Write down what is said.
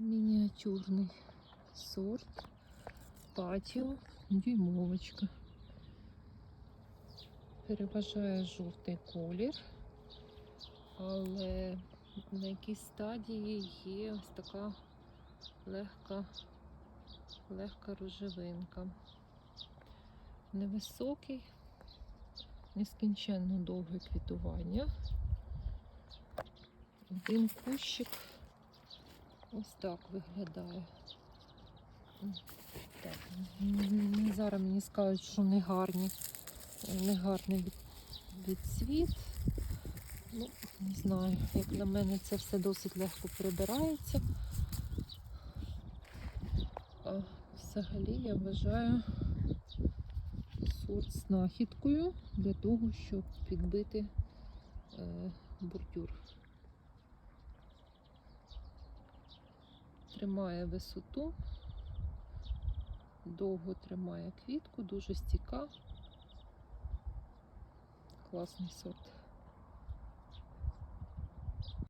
Мініатюрний сорт. Патіо, дюймовочка. Переважає жовтий колір, але на якійсь стадії є ось така легка, легка рожевинка. Невисокий, нескінченно довге квітування. Один кущик ось так виглядає. Так, зараз мені скажуть, що не гарні, не гарний від, відцвіт. Ну, не знаю, як на мене це все досить легко прибирається. А взагалі я вважаю сорт знахідкою для того, щоб підбити е, бордюр. Тримає висоту, довго тримає квітку, дуже стійка. Класний сорт.